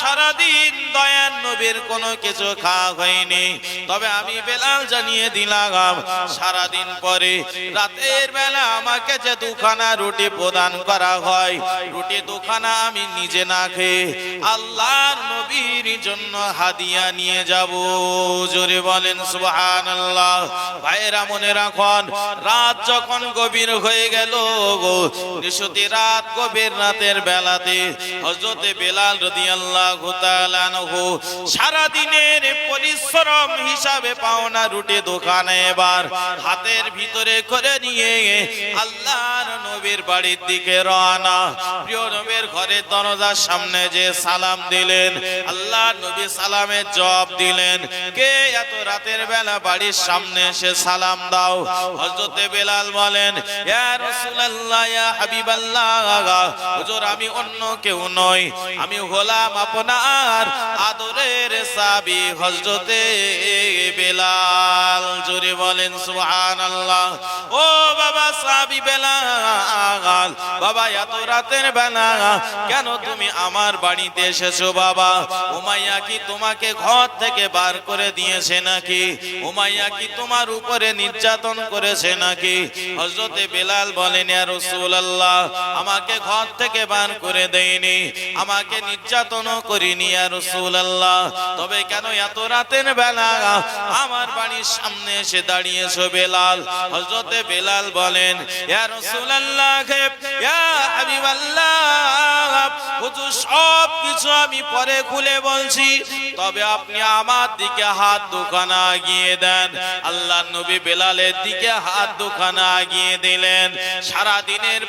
সারাদিন দয়ান নবীর কোনো কিছু খাওয়া হয়নি। তবে আমি বেলাল জানিয়ে দিলাম, সারাদিন পরে রাতের বেলা আমাকে যে দুখানা রুটি প্রদান করা হয়, রুটি দুখানা আমি নিজে না খেয়ে আল্লাহর নবীর জন্য হাদিয়া নিয়ে যাব। জোরে বলেন সুহান আল্লাহ ভাইরা মনে রাখন, রাত যখন গভীর হয়ে গেল গো রাত গভীর রাতের বেলাতে হযরতে বেলাল রাদিয়াল্লাহু তাআলা আনহু সারা দিনের পরিশ্রম হিসাবে পাওনা রুটি দোকানে এবার হাতের ভিতরে করে নিয়ে আল্লাহর নবীর বাড়ির দিকে প্রিয় নবীর দরজার সামনে যে সালাম দিলেন আল্লাহ নবী সালামের জবাব দিলেন, কে এত রাতের বেলা বাড়ির সামনে এসে সালাম দাও? হযরতে বেলাল বলেন হাবিবাল্লাহ, হুজুর আমি অন্য কেউ নই, আমি হলাম আপনার আদরের সাবি হযরতে বেলাল। জোরে বলেন, সুবহানাল্লাহ। ও বাবা সাবি বেলাল, বাবা, এত রাতের বেলা কেন তুমি আমার বাড়িতে এসেছ বাবা? উমাইয়া কি তোমাকে ঘর থেকে বার করে দিয়েছে নাকি? উমাইয়া কি তোমার উপরে নির্যাতন করেছে নাকি? হজরতে বেলাল বলেন, ইয়া রাসূলুল্লাহ, আমাকে ঘর থেকে বার করে দেয়নি। আমাকে নির্যাতনও করিনি রসুল রাসূলুল্লাহ। তবে কেন এত রাতের বেলা আমার বাড়ির সামনে এসে দাঁড়িয়েছ বেলাল? হজরতে বেলাল বলেন, ইয়া রাসূলুল্লাহ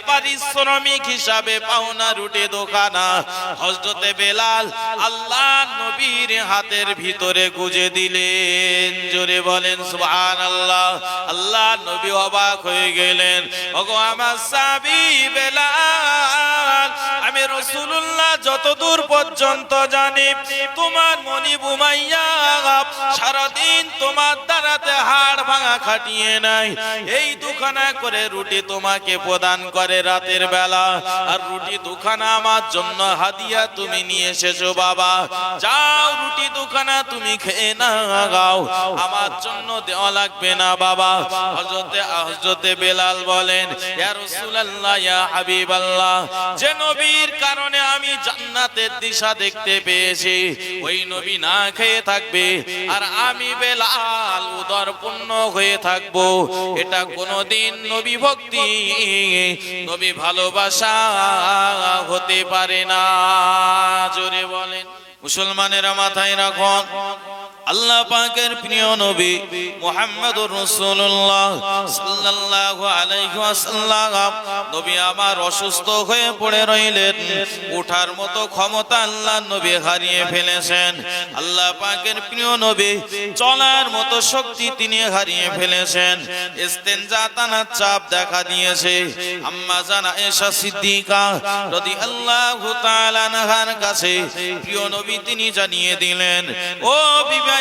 পারিশ্রমিক হিসাবে পাওনা রুটি দোকানা হজরতে বেলাল আল্লাহ নবীর হাতের ভিতরে গুজে দিলেন। জোরে বলেন আল্লাহ নবী অবাক হয়ে গেলেন। ওগো আমার বেলাল, আমি রসুল্লাহ যতদূর পর্যন্ত জানি, তোমার মনি বুমাইয়া সারাদিন তোমার দ্বারাতে হাড় ভাঙা খাটিয়ে নাই। এই দুখানা করে রুটি তোমাকে প্রদান করে রাতের বেলা। আর রুটি দুখানা আমার জন্য হাদিয়া তুমি নিয়ে এসেছ বাবা। যাও রুটি দুখানা তুমি খেয়ে না গাও আমার জন্য দেওয়া লাগবে না বাবা। হজরতে হজরতে বেলাল বলেন, ইয়া রাসূলুল্লাহ, ইয়া হাবিবাল্লাহ, যে নবীর কারণে আমি জান্নাতের দিশা দেখতে পেয়েছি। ওই নবী না খেয়ে থাকবে। আর আমি বেলাল উদর পূর্ণ হয়ে থাকব। এটা কোনোদিন নবী ভক্তি নবী ভালোবাসা হতে পারে না। জোরে বলেন মুসলমানেরা মাথায় রাখুন। আল্লাহ পাকের প্রিয় নবী মুহাম্মদুর রাসূলুল্লাহ সাল্লাল্লাহু আলাইহি ওয়াসাল্লাম। নবী আমার অসুস্থ হয়ে পড়ে রইলেন। ওঠার মতো ক্ষমতা আল্লাহ নবী হারিয়ে ফেলেছেন। আল্লাহ পাকের প্রিয় নবী, চলার মতো শক্তি তিনি হারিয়ে ফেলেছেন। ইস্তেনজা তানা চাপ দেখা দিয়েছে। আম্মা জানা এসা সিদ্দিকা রাদিয়াল্লাহু তাআলা আনহার কাছে প্রিয় নবী তিনি জানিয়ে দিলেন, ও বিবি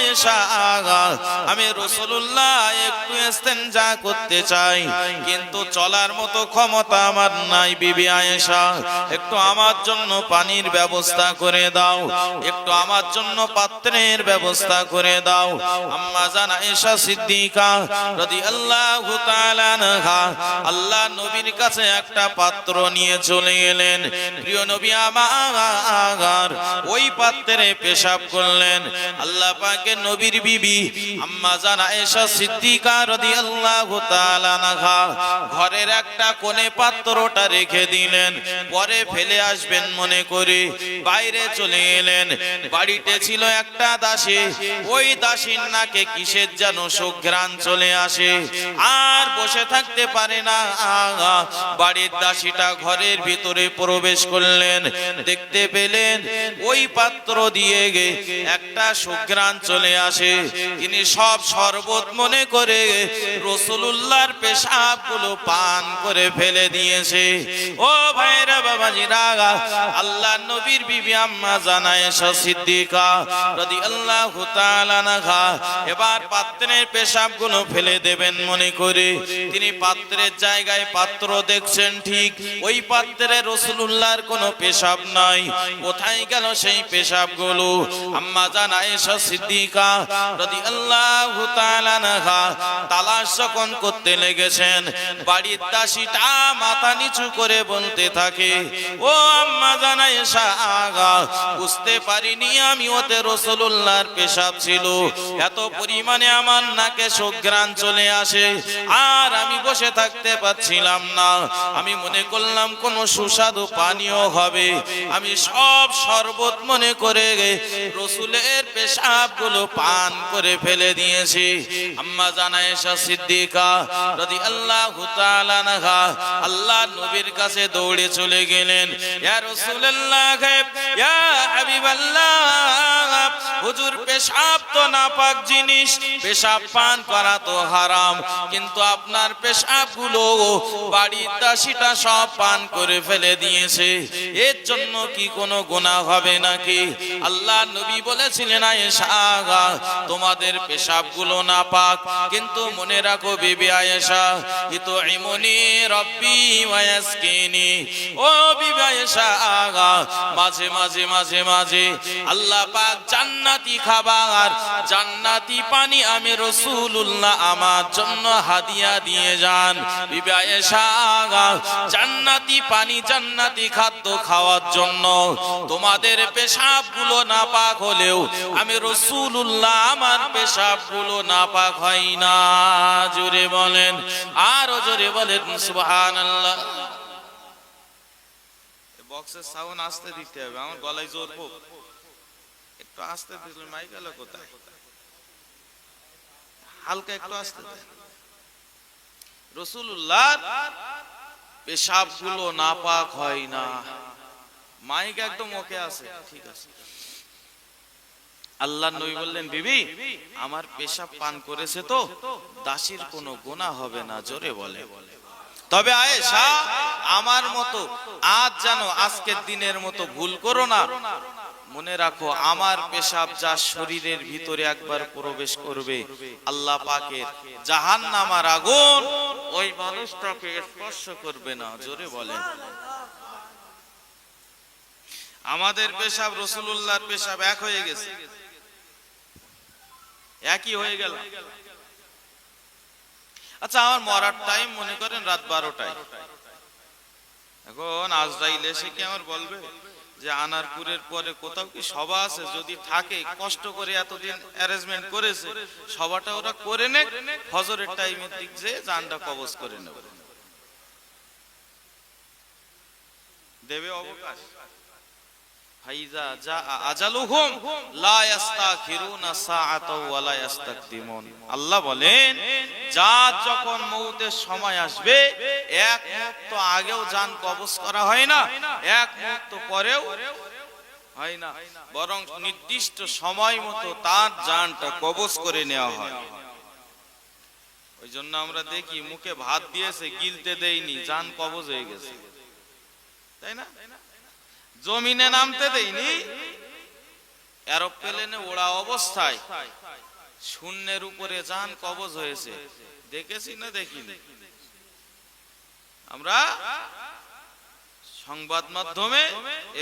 আমি রাসূলুল্লাহ একটু ইস্তেনজা করতে চাই, কিন্তু চলার মতো ক্ষমতা আমার নাই বিবি আয়েশা। একটু আমার জন্য পানির ব্যবস্থা করে দাও, একটু আমার জন্য পাত্রের ব্যবস্থা করে দাও। আম্মা জান আয়েশা সিদ্দিকা আল্লাহ নবীর কাছে একটা পাত্র নিয়ে চলে গেলেন প্রিয় নবী আমার, ওই পাত্রে পেশাব করলেন। আল্লাহ পাকের নবীর বিবি আম্মা জান আয়েশা সিদ্দিকা রাদিয়াল্লাহু তাআলা আনহা ঘরের একটা কোণে পাত্রটা রেখে দিলেন। পরে ফেলে আসবেন মনে করে বাইরে চলে এলেন। বাড়িতে ছিল একটা দাসী। ওই দাসীর নাকে কিসের যেন সুঘ্রাণ চলে আসে। আর বসে থাকতে পারে না। বাড়ির দাসীটা ঘরের ভিতরে প্রবেশ করলেন। দেখতে পেলেন ওই পাত্র দিয়ে গে একটা সুঘ্রাণ চলে আসে। তিনি সব শরবত মনে করে রসুলুল্লাহর পেশাবগুলো পান করে ফেলে দিয়েছে। ও ভাইরা বাবাজিরা আল্লাহ নবীর বিবি আম্মা জানায় সিদ্দিকা তাআলা নাহা এবার পাত্রের পেশাবগুলো ফেলে দেবেন মনে করে। তিনি পাত্রের জায়গায় পাত্র দেখছেন ঠিক। ওই পাত্রে রসুলুল্লাহর কোনো পেশাব নাই। কোথায় গেল সেই পেশাবগুলো আম্মা জান আয়েশা সিদ্দিকা রাদিয়াল্লাহু তাআলা তালাশ যখন করতে লেগেছেন, বাড়ির মাথা নিচু করে বলতে থাকে, ও আম্মা আগা বুঝতে পারিনি আমি ওতে পেশাব ছিল। এত পরিমাণে আমার নাকে চলে আসে, আর আমি বসে থাকতে পারছিলাম না। আমি মনে করলাম কোনো সুস্বাদু পানীয় হবে। আমি সব শরবত মনে করে রসুলের পেশাব গুলো পান করে ফেলে দিয়েছি। আম্মা জানায় সিদ্দিকা রাদি আল্লাহ আল্লাহ নবীর কাছে দৌড়ে চলে গেলেন। ইয়া রাসূলুল্লাহ, ইয়া হুজুর পেশাব তো নাপাক জিনিস, পেশাব পান করা তো হারাম। কিন্তু আপনার পেশাবগুলো বাড়ির দাসীটা সব পান করে ফেলে দিয়েছে। এর জন্য কি কোনো গুনাহ হবে নাকি? আল্লাহ নবী বলেছিলেন, আয়েশা তোমাদের পেশাবগুলো নাপাক। কিন্তু মনে রাখো, বিবি আয়েশা, ইতো ইমনি রব্বি ওয়াসকিনি ও বিবি আয়েশা, আগা, মাঝে মাঝে মাঝে মাঝে, আল্লাহ পাক জান্নাতি খাবার, জান্নাতি পানি আমি রসুল্লাহ আমার জন্য হাদিয়া দিয়ে যান। বিবি আয়েশা, আগা, জান্নাতি পানি, জান্নাতি খাদ্য খাওয়ার জন্য তোমাদের পেশাবগুলো না পাক হলেও আমি রসুল্লাহ আমার পেশাবগুলো না। পাক হয় না বলেন জোরে বলেন কোথায়? হালকা একটু পেশাবগুলো নাপাক হয় না। মাইক একদম ওকে আছে, ঠিক আছে। আল্লাহ নবী বললেন বিবি আমার পেশাব পান করেছে তো দাসীর কোনো গুনাহ হবে না জোরে বলে। তবে আয়েশা আমার মতো আজ জানো আজকের দিনের মতো ভুল করো না। মনে রাখো আমার পেশাব যা শরীরের ভিতরে একবার প্রবেশ করবে আল্লাহ পাকের জাহান নামার আগুন ওই মানুষটাকে স্পর্শ করবে না জোরে বলেন আমাদের পেশাব রসুল্লাহর পেশাব এক হয়ে গেছে। একই হয়ে গেল। আচ্ছা আমার মরার টাইম মনে করেন রাত বারোটায়। এখন আজরাইল এসে কি আমার বলবে যে আনারপুরের পরে কোথাও কি সভা আছে? যদি থাকে, কষ্ট করে এতদিন অ্যারেঞ্জমেন্ট করেছে, সভাটা ওরা করে নে ফজরের টাইমের দিক যে জানটা কবজ করে নেবে। দেবে অবকাশ। ফাইজা যা আজালুহুম, লা ইস্তাখিরুনা সাআতাও ওয়া লা ইস্তাকদিমুন আল্লাহ বলেন, যা যখন মৌতের সময় আসবে, এক মুহূর্ত আগেও জান কবজ করা হয় না, এক মুহূর্ত পরেও হয় না। বরং নির্দিষ্ট সময় মতো তার জানটা কবজ করে নেওয়া হয়। ওই জন্য আমরা দেখি মুখে ভাত দিয়েছে, গিলতে দেয়নি জান কবজ হয়ে গেছে। তাই না? জমিনে নামতে দেয়নি এরোপ্লেনে ওড়া অবস্থায় শূন্যের উপরে যান কবজ হয়েছে। দেখেছি না দেখিনি। আমরা সংবাদ মাধ্যমে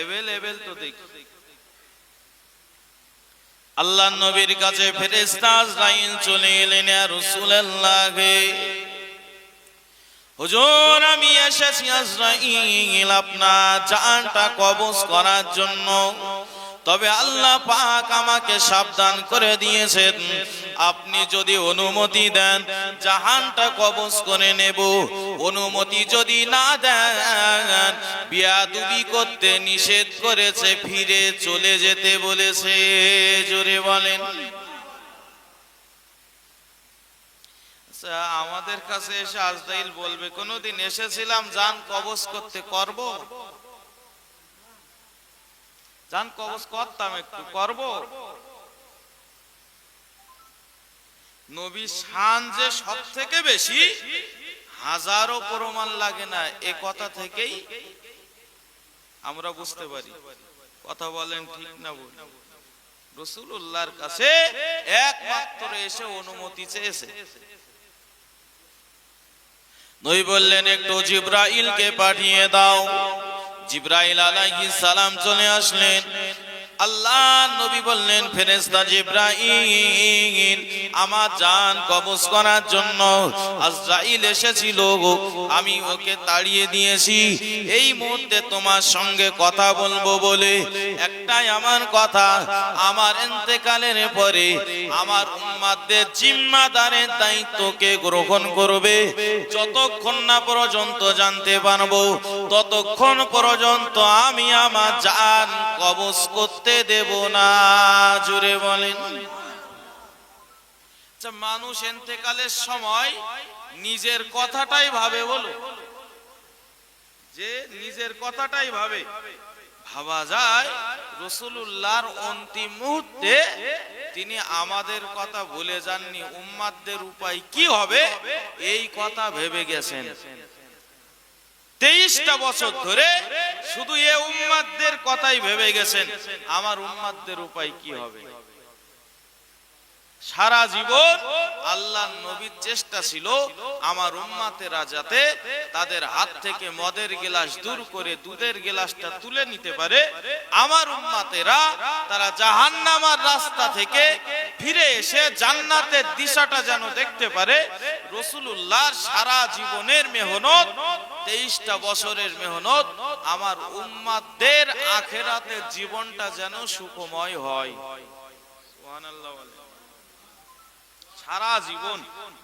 এভেল এভেল তো দেখি। আল্লাহ নবীর কাছে ফেরেস্তা আজরাইল চলে এলেন আর রাসূলুল্লাহকে হুজুর, আমি এসেছি আজরাইল আপনার জানটা কবজ করার জন্য। তবে আল্লাহ পাক আমাকে সাবধান করে দিয়েছেন। আপনি যদি অনুমতি দেন, জাহানটা কবজ করে নেব। অনুমতি যদি না দেন, বিয়াদুবি করতে নিষেধ করেছে, ফিরে চলে যেতে বলেছে। জোরে বলেন আচ্ছা, আমাদের কাছে এসে আজদাইল বলবে, কোনোদিন এসেছিলাম জান কবজ করতে করব? জান কবজ করতাম একটু করব। নবী শান যে সব থেকে বেশি, হাজারো প্রমাণ লাগে না, এ কথা থেকেই আমরা বুঝতে পারি। কথা বলেন ঠিক না বল রসুল্লাহর কাছে একমাত্র এসে অনুমতি চেয়েছে। নই বললেন একটু জিব্রাইলকে পাঠিয়ে দাও। জিব্রাইল আলাইহিস সালাম চলে আসলেন। আল্লাহ নবী বললেন, ফেরেশতা জিব্রাইল, আমার জান কবজ করার জন্য আজরাইল এসেছিল আমি ওকে তাড়িয়ে দিয়েছি। এই মুহূর্তে তোমার সঙ্গে কথা বলব বলে। একটাই আমার কথা, আমার ইন্তেকালের পরে আমার উম্মাদের জিম্মাদারের দায়িত্বকে গ্রহণ করবে। যতক্ষণ না পর্যন্ত জানতে পারব, ততক্ষণ পর্যন্ত আমি আমার জান কবজ করতে দেব না। জুড়ে বলেন। আচ্ছা, মানুষ এতেকালের সময় নিজের কথাটাই ভাবে বলো। যে নিজের কথাটাই ভাবে। ভাবা যায় রসুল্লাহর অন্তিম মুহূর্তে তিনি আমাদের কথা ভুলে যাননি। উম্মাদদের উপায় কি হবে? এই কথা ভেবে গেছেন। তেইশটা বছর ধরে শুধু এ উম্মাদদের কথাই ভেবে গেছেন আমার উম্মাদদের উপায় কি হবে? সারা জীবন আল্লাহ নবীর চেষ্টা ছিল আমার উম্মাতেরা যাতে তাদের হাত থেকে মদের গেলাস দূর করে দুধের গেলাসটা তুলে নিতে পারে। আমার উম্মাতেরা তারা জাহান্নামার রাস্তা থেকে ফিরে এসে জান্নাতের দিশাটা যেন দেখতে পারে। রসুলুল্লাহর সারা জীবনের মেহনত, তেইশটা বছরের মেহনত আমার উম্মাদের আখেরাতের জীবনটা যেন সুখময় হয়। সুবহানাল্লাহ। সারা জীবন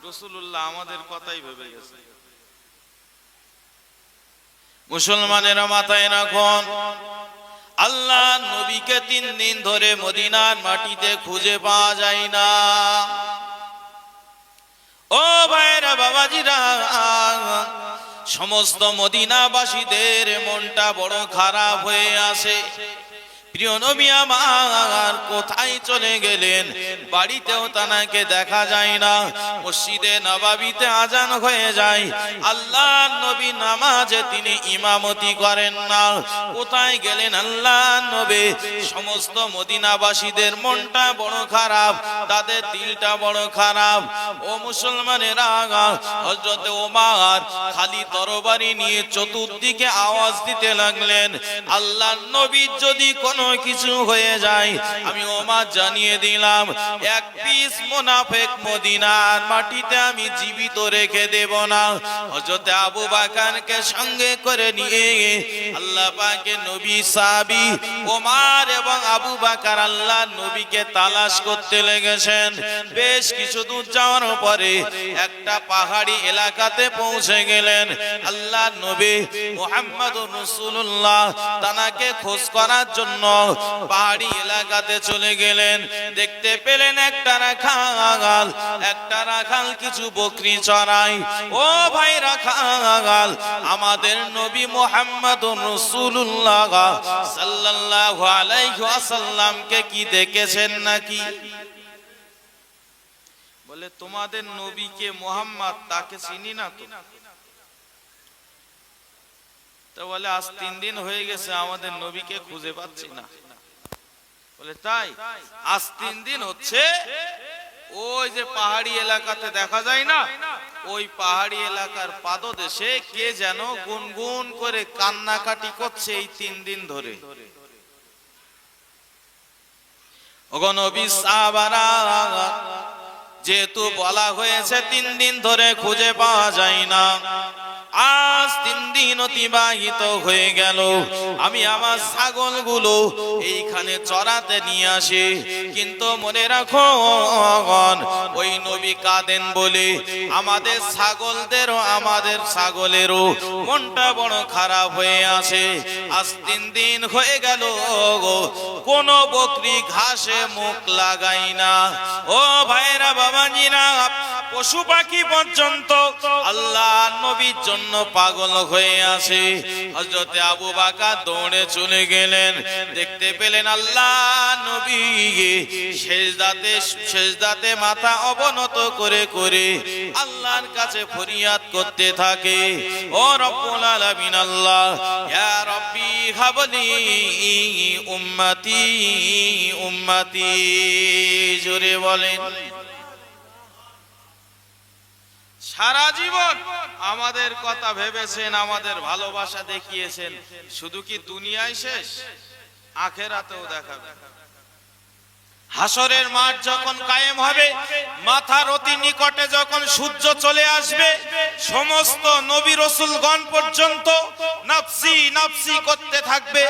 রসুল্লাহ আমাদের কথাই ভেবে গেছে। মুসলমানেরা মাথায় রাখুন, আল্লাহ নবীকে তিন দিন ধরে মদিনার মাটিতে খুঁজে পাওয়া যায় না। ও ভাইরা বাবাজিরা, সমস্ত মদিনাবাসীদের মনটা বড় খারাপ হয়ে আসে। প্রিয় নবী কোথায় চলে গেলেন? বাড়িতেও তানাকে দেখা যায় না। মসজিদে নবাবিতে আজান হয়ে যায়। আল্লাহ নবী নামাজে তিনি ইমামতি করেন না। কোথায় নবী? সমস্ত মদিনাবাসীদের মনটা বড় খারাপ, তাদের দিলটা বড় খারাপ। ও মুসলমানেরা হজরত ওমার খালি তরবারি নিয়ে চতুর্দিকে আওয়াজ দিতে লাগলেন। আল্লাহ নবীর যদি কোনো কিছু হয়ে যায়। আমি ওমা জানিয়ে দিলাম, এক পিস মোনাফেক মদিনার মাটিতে আমি জীবিত রেখে দেব না। হজরত আবু বাকানকে সঙ্গে করে নিয়ে আল্লাহ পাকে নবী সাবি ওমার এবং আবু বাকার আল্লাহ নবীকে তালাশ করতে লেগেছেন। বেশ কিছু দূর যাওয়ার পরে একটা পাহাড়ি এলাকাতে পৌঁছে গেলেন। আল্লাহ নবী মোহাম্মদ রসুল্লাহ তানাকে খোঁজ করার জন্য পাহাড়ি এলাকাতে চলে গেলেন। দেখতে পেলেন একটা রাখাল একটা রাখাল কিছু বকরি চড়াই। ও ভাই রাখাল, আমাদের নবী মোহাম্মদ রসুল্লাহ কি দেখেছেন নাকি? বলে, তোমাদের নবীকে মোহাম্মদ, তাকে চিনি না তো বলে, আজ তিন দিন হয়ে গেছে, আমাদের নবীকে খুঁজে পাচ্ছি না। বলে, তাই, আজ তিন দিন হচ্ছে, ওই যে পাহাড়ি এলাকাতে দেখা যায় না, ওই পাহাড়ি এলাকার পাদদেশে কে যেন গুনগুন করে কান্নাকাটি করছে এই তিন দিন ধরে। যেহেতু বলা হয়েছে তিন দিন ধরে খুঁজে পাওয়া যায় না আজ তিন দিন অতিবাহিত হয়ে গেল। আমি আমার ছাগলগুলো এইখানে চড়াতে নিয়ে আসি। কিন্তু মনে রাখো, ওই নবী কাঁদেন বলে আমাদের ছাগলদেরও আমাদের ছাগলেরও মনটা বড় খারাপ হয়ে আছে। আজ তিন দিন হয়ে গেল কোন বকরি ঘাসে মুখ লাগাই না। ও ভাইরা বাবাজিরা পশু পাখি পর্যন্ত আল্লাহ নবীর জন্য পাগল হয়ে আছে হজরতে আবু বাকা দৌড়ে চলে গেলেন। দেখতে পেলেন আল্লাহ নবী শেষদাতে শেষদাতে মাথা অবনত করে করে আল্লাহর কাছে ফরিয়াদ করতে থাকে। ও রব্বুল আলামিন আল্লাহ, ইয়া রব্বি হাবলি উম্মতি উম্মতি, জোরে বলেন। সারা জীবন আমাদের কথা ভেবেছেন আমাদের ভালোবাসা দেখিয়েছেন। শুধু কি দুনিয়ায় শেষ? আখেরাতেও দেখাবে হাসরের মাঠ যখন কায়েম হবে, মাথার অতি নিকটে যখন সূর্য চলে আসবে, সমস্ত নবী রসুলগণ পর্যন্ত নাফসি নাফসি করতে থাকবে।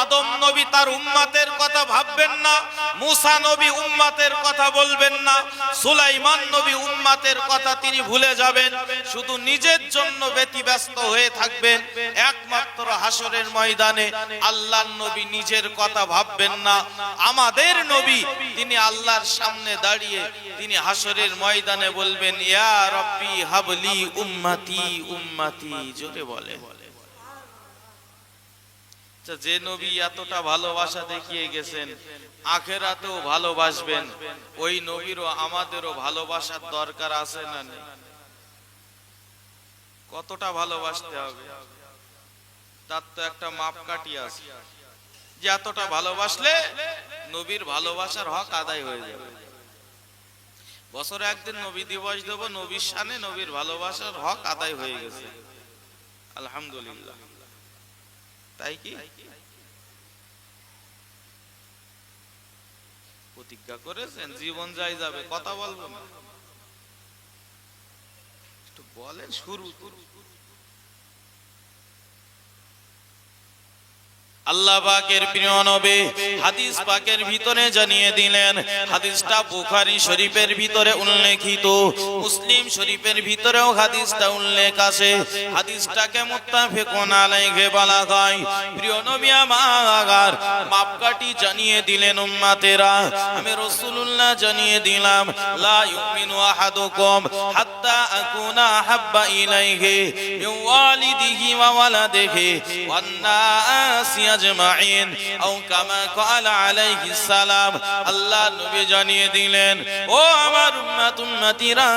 আদম নবী তার উম্মাতের কথা ভাববেন না, মুসা নবী উম্মাতের কথা বলবেন না, সুলাইমান নবী উম্মাতের কথা তিনি ভুলে যাবেন। শুধু নিজের জন্য ব্যতিব্যস্ত হয়ে থাকবেন, একমাত্র হাসরের ময়দানে আল্লাহর নবী নিজের কথা ভাববেন না। আমাদের নবী তিনি আল্লাহর সামনে দাঁড়িয়ে তিনি হাসরের ময়দানে বলবেন ইয়া রব্বি হাবলি উম্মতি উম্মতি। জোরে বলে আচ্ছা, যে নবী এতটা ভালোবাসা দেখিয়ে গেছেন আখেরাতেও ভালোবাসবেন। ওই নবীরও আমাদেরও ভালোবাসার দরকার আছে না কতটা ভালোবাসতে হবে? তার তো একটা মাপকাঠি আছে। যে এতটা ভালোবাসলে নবীর ভালোবাসার হক আদায় হয়ে যাবে। বছরে একদিন নবী দিবস দেব, নবীর সানে নবীর ভালোবাসার হক আদায় হয়ে গেছে। আলহামদুলিল্লাহ। তাই কি? প্রতিজ্ঞা করেছেন, জীবন যাই যাবে, কথা বলব না। একটু বলেন শুরু। আল্লাহ পাকের প্রিয় নবী হাদিস পাকের ভিতরে জানিয়ে দিলেন, হাদিসটা বুখারী শরীফের ভিতরে উল্লেখিত, মুসলিম শরীফের ভিতরেও হাদিসটা উল্লেখ আছে। হাদিসটাকে বলা হয়। প্রিয় নবী মাপকাঠি জানিয়ে দিলেন উম্মাতেরা। আমি রাসূলুল্লাহ জানিয়ে দিলাম, লা ইউমিনু আহাদুকুম হাত্তা আকুনা হাব্বা ইলাইহি ওয়ালিদিহি ওয়া ওয়ালাদিহি আজমাইন। আও কামা ক্বালা আলাইহিস সালাম। আল্লাহ নবী জানিয়ে দিলেন, ও আমার উম্মত উম্মতিরা,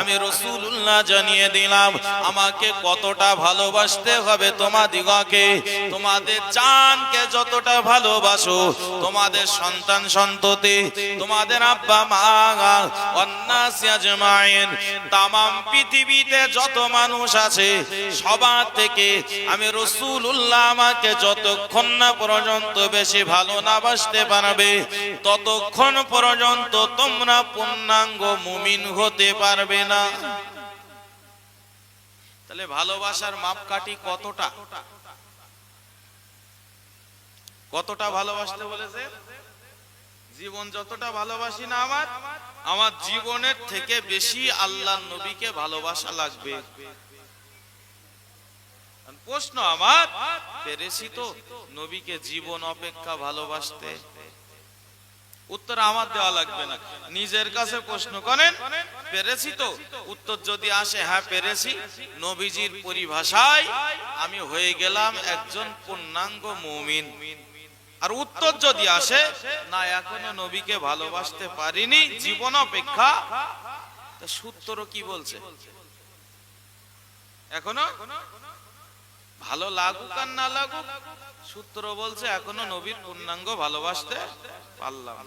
আমি রাসূলুল্লাহ জানিয়ে দিলাম, আমাকে কতটা ভালোবাসতে হবে তোমাদিগকে তোমাদের জানকে যতটা ভালোবাসো, তোমাদের সন্তান সন্ততি, তোমাদের আব্বা মা, অন্নাসি আজমাইন। তামাম পৃথিবীতে যত মানুষ আছে, সবার থেকে আমি রসুল্লাহ আমাকে যতক্ষণ না পর্যন্ত বেশি ভালো না বাসতে পারবে, ততক্ষণ পর্যন্ত তোমরা পূর্ণাঙ্গ মুমিন হতে পারবে না। তাহলে ভালোবাসার মাপকাঠি কতটা? কতটা ভালোবাসতে বলেছে? জীবন যতটা ভালোবাসি না আমার আমার জীবনের থেকে বেশি আল্লাহ নবীকে ভালোবাসা লাগবে। প্রশ্ন আমার, পেরেছি তো নবীকে জীবন অপেক্ষা ভালোবাসতে। উত্তর আমার দেওয়া লাগবে না। নিজের কাছে প্রশ্ন করেন, পেরেছি তো? উত্তর যদি আসে হ্যাঁ পেরেছি। নবীজির পরিভাষায় আমি হয়ে গেলাম একজন পূর্ণাঙ্গ মুমিন। আর উত্তর যদি আসে, না, এখনও নবীকে ভালোবাসতে পারিনি, জীবন অপেক্ষা। সূত্র কি বলছে? এখনও? ভালো লাগুক আর না লাগুক, সূত্র বলছে এখনও নবীর পূর্ণাঙ্গ ভালোবাসতে পারলাম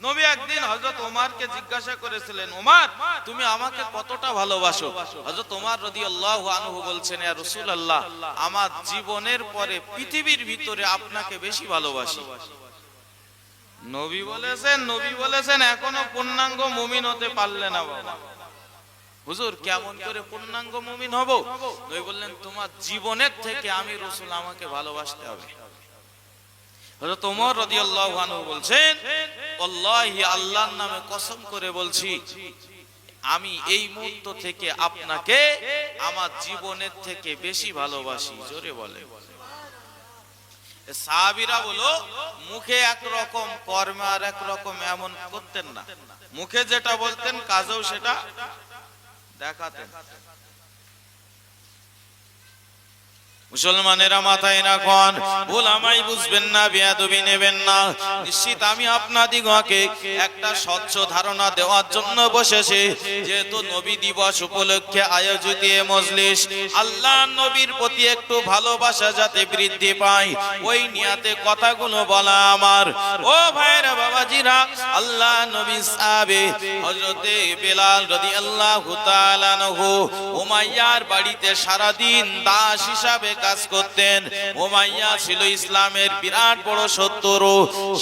নবী একদিন হযরত ওমারকে জিজ্ঞাসা করেছিলেন, ওমার, তুমি আমাকে কতটা ভালোবাসো? হযরত ওমার রাদিয়াল্লাহু আনহু বলছেন, ইয়া রাসূলুল্লাহ, আমার জীবনের পরে পৃথিবীর ভিতরে আপনাকে বেশি ভালোবাসি। নবী বলেছেন নবী বলেছেন, এখনও পূর্ণাঙ্গ মুমিন হতে পারলে না বাবা। হুজুর, কেমন করে পূর্ণাঙ্গ মুমিন হব? নবী বললেন, তোমার জীবনের থেকে আমি রসুল, আমাকে ভালোবাসতে হবে। হযরত ওমর রাদিয়াল্লাহু আনহু বলছেন আল্লাহি আল্লাহর নামে কসম করে বলছি, আমি এই মুহূর্ত থেকে আপনাকে আমার জীবনের থেকে বেশি ভালোবাসি। জোরে বলে। সাহাবিরা বলো, মুখে একরকম, কর্মে আর এক রকম এমন করতেন না। মুখে যেটা বলতেন, কাজেও সেটা দেখাতেন মুসলমানেরা মাথায় রাখন, ভুল আমাই বুঝবেন না, বেয়াদবি নেবেন না। নিশ্চিত আমি আপনাদিগকে একটা স্বচ্ছ ধারণা দেওয়ার জন্য বসেছি, যেহেতু নবী দিবস উপলক্ষে আয়োজিত এ মজলিস। আল্লাহ নবীর প্রতি একটু ভালোবাসা যাতে বৃদ্ধি পায়, ওই নিয়াতে কথাগুলো বলা আমার। ও ভাইরা বাবাজিরা, আল্লাহ নবী সাহাবে, হযরতে বেলাল রাদিয়াল্লাহু তাআলা আনহু, উমাইয়ার বাড়িতে সারাদিন দাস হিসাবে কাজ করতেন। উমাইয়া ছিল ইসলামের বিরাট বড় শত্রু।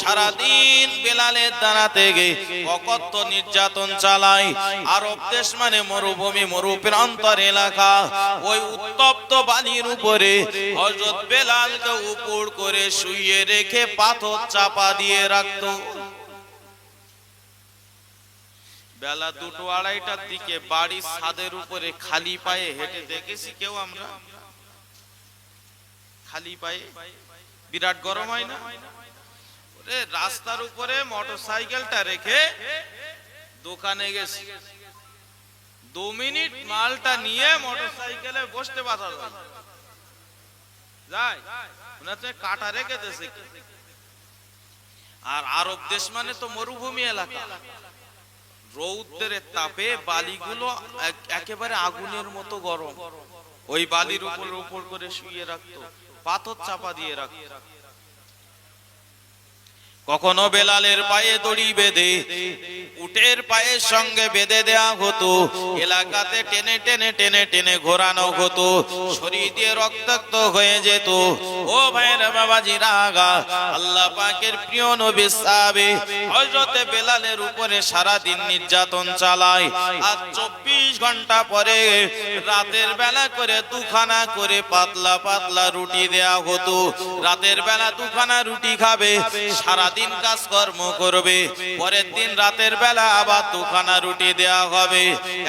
সারাদিন বেলালের দ্বারা থেকে অকথ্য নির্যাতন চালায়। আরব দেশ মানে মরুভূমি, মরুপ্রান্তর এলাকা। ওই উত্তপ্ত বালির উপরে হযরত বেলালকে উপর করে শুইয়ে রেখে পাথর চাপা দিয়ে রাখতো। বেলা দুটো আড়াইটার দিকে বাড়ির ছাদের উপরে খালি পায়ে হেঁটে দেখেছি কেউ আমরা? খালি পায়ে? বিরাট গরম হয় না? রাস্তার উপরে মোটর সাইকেলটা রেখে দোকানে গেছি। দু মিনিট মালটা নিয়ে মোটর সাইকেলে বসতে হচ্ছে কাটা রেখে দেশে আর আরব দেশ মানে তো মরুভূমি এলাকা। রৌদ্রের তাপে বালিগুলো একেবারে আগুনের মতো গরম। ওই বালির উপর উপর করে শুয়ে রাখতো। পাথর চাপা দিয়ে রাখতো কখনো বেলালের পায়ে দড়ি বেঁধে, উটের পায়ের সঙ্গে বেঁধে দেয়া হতো। এলাকাতে টেনে টেনে টেনে টেনে ঘোরানো হতো। শরীর দিয়ে রক্তাক্ত হয়ে যেত। ও ভাইরা বাবাজি রাগা, আল্লাহ পাকের প্রিয় নবী সাহাবে, হযরতে বেলালের উপরে সারা দিন নির্যাতন চালায়। আর চব্বিশ ঘণ্টা পরে রাতের বেলা করে দুখানা করে পাতলা পাতলা রুটি দেয়া হতো। রাতের বেলা দুখানা রুটি খাবে সারাদিন কাজকর্ম করবে, পরের দিন রাতের বেলা আবার দুখানা রুটি দেয়া হবে।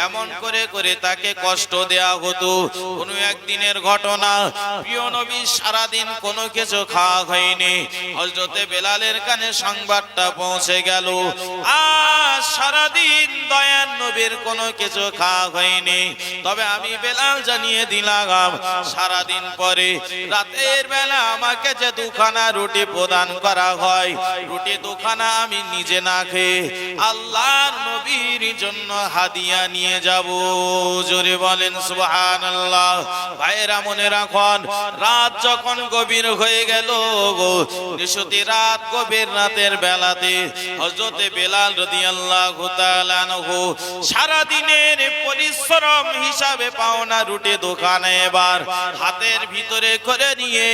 এমন করে করে তাকে কষ্ট দেয়া হতো। কোনো একদিনের ঘটনা, প্রিয় নবী সারাদিন কোনো কিছু খাওয়া হয়নি। হজরতে বেলালের কানে সংবাদটা পৌঁছে গেল। আর সারাদিন দয়ান নবীর কোনো কিছু খাওয়া হয়নি। তবে আমি বেলাল জানিয়ে দিলাম, সারাদিন পরে রাতের বেলা আমাকে যে দুখানা রুটি প্রদান করা হয় রুটি দুখানা আমি নিজে না খেয়ে আল্লাহর নবীর জন্য হাদিয়া নিয়ে যাব। জোরে বলেন, সুবহানাল্লাহ। ভাইরা মনে রাখন, রাত যখন গভীর হয়ে গেল নিশুতি রাত গভীর রাতের বেলাতে হযরতে বেলাল রাদিয়াল্লাহু তাআলা আনহু সারা দিনের পরিশ্রম হিসাবে পাওনা রুটি দোকানে এবার হাতের ভিতরে করে নিয়ে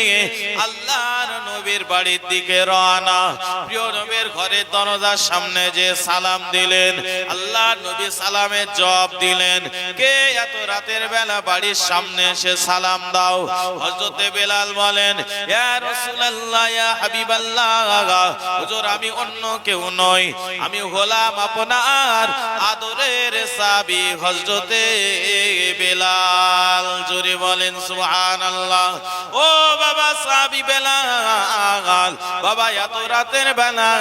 আল্লাহর নবীর বাড়ির দিকে রওনা। প্রিয় নবীর ঘরের দরজার সামনে যে সালাম দিলেন, আল্লাহ নবী সালামের জবাব দিলেন, কে এত রাতের বেলা বাড়ির সামনে এসে সালাম দাও? হযরতে বেলাল বলেন, ইয়া রাসূলুল্লাহ, ইয়া হাবিবাল্লাহ, হুজুর আমি অন্য কেউ নই, আমি হলাম আপনার আদরের সাবি হযরতে বেলাল। জোরে বলেন, সুবহানাল্লাহ। ও বাবা সাবি বেলাল, বাবা এত রাতের বেলা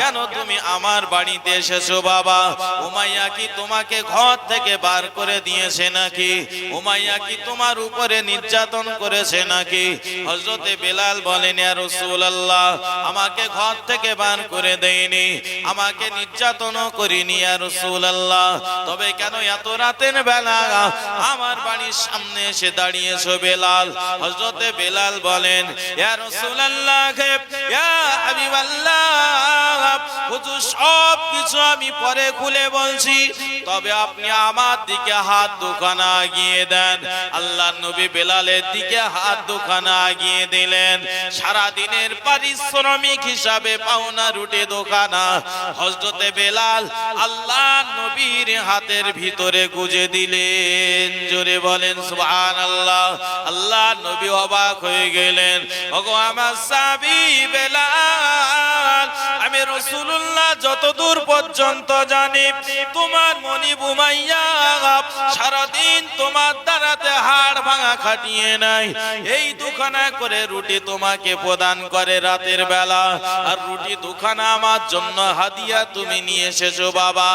কেন তুমি আমার বাড়িতে এসেছ বাবা? উমাইয়া কি তোমাকে ঘর থেকে বার করে দিয়েছে নাকি? উমাইয়া কি তোমার উপরে নির্যাতন করেছে নাকি? হযরতে বেলাল বলেন রাসূলুল্লাহ, আমাকে ঘর থেকে বার করে দেয়নি, আমাকে নির্যাতনও করিনি রাসূলুল্লাহ। তবে কেন এত রাতের বেলা আমার বাড়ির সামনে এসে দাঁড়িয়েছো বেলাল? হযরতে বেলাল বলেন, ইয়া হুজুর সব কিছু আমি পরে খুলে বলছি। তবে আপনি আমার দিকে হাত দেন। আল্লাহ নবী বেলালের দিকে হাত দিলেন। সারা দিনের পারিশ্রমিক হিসাবে পাওনা রুটি দোকানা হজরতে বেলাল আল্লাহ নবীর হাতের ভিতরে গুজে দিলেন। জোরে বলেন আল্লাহ আল্লাহ নবী অবাক হয়ে গেলেন। আমার সাবি বেলাল। আমি রসুল্লাহ যতদূর পর্যন্ত জানি তোমার মনি বুমাইয়া সারাদিন তোমার দ্বারাতে হাড় ভাঙা খাটিয়ে নাই। এই দুখানা করে রুটি তোমাকে প্রদান করে রাতের বেলা। আর রুটি দুখানা আমার জন্য হাদিয়া তুমি নিয়ে এসেছ বাবা।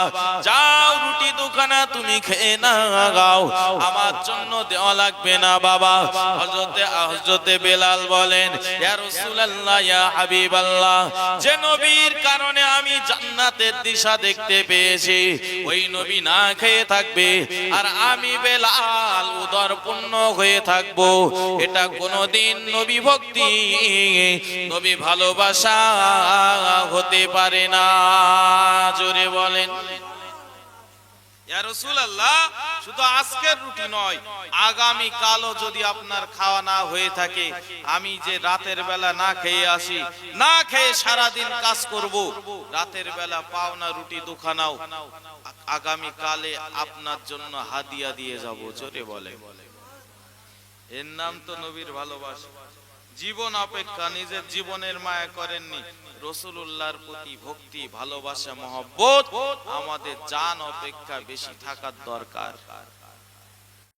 যাও রুটি দুখানা তুমি খেয়ে না গাও আমার জন্য দেওয়া লাগবে না বাবা। হজরতে হজরতে বেলাল বলেন, ইয়া রাসূলুল্লাহ, ইয়া হাবিবাল্লাহ, যে নবীর কারণে আমি জান্নাতের দিশা দেখতে পেয়েছি। ওই নবী না খেয়ে থাকবে। আর আমি বেলাল উদর পূর্ণ হয়ে থাকব। এটা কোনোদিন নবী ভক্তি, নবী ভালোবাসা হতে পারে না। জোরে বলেন। শুধু আজকের রুটি নয়, আগামী যদি আপনার খাওয়া না হয়ে থাকে, আমি যে রাতের বেলা না খেয়ে আসি, না খেয়ে সারা দিন কাজ রাতের বেলা পাওনা রুটি দুখানাও আপনার জন্য হাদিয়া দিয়ে যাব, জোরে বলে এর নাম তো নবীর ভালোবাসা। জীবন অপেক্ষা, নিজের জীবনের মায়া করেননি রসুল্লাহর প্রতি ভক্তি ভালোবাসা মহব্বত আমাদের জান অপেক্ষা বেশি থাকার দরকার।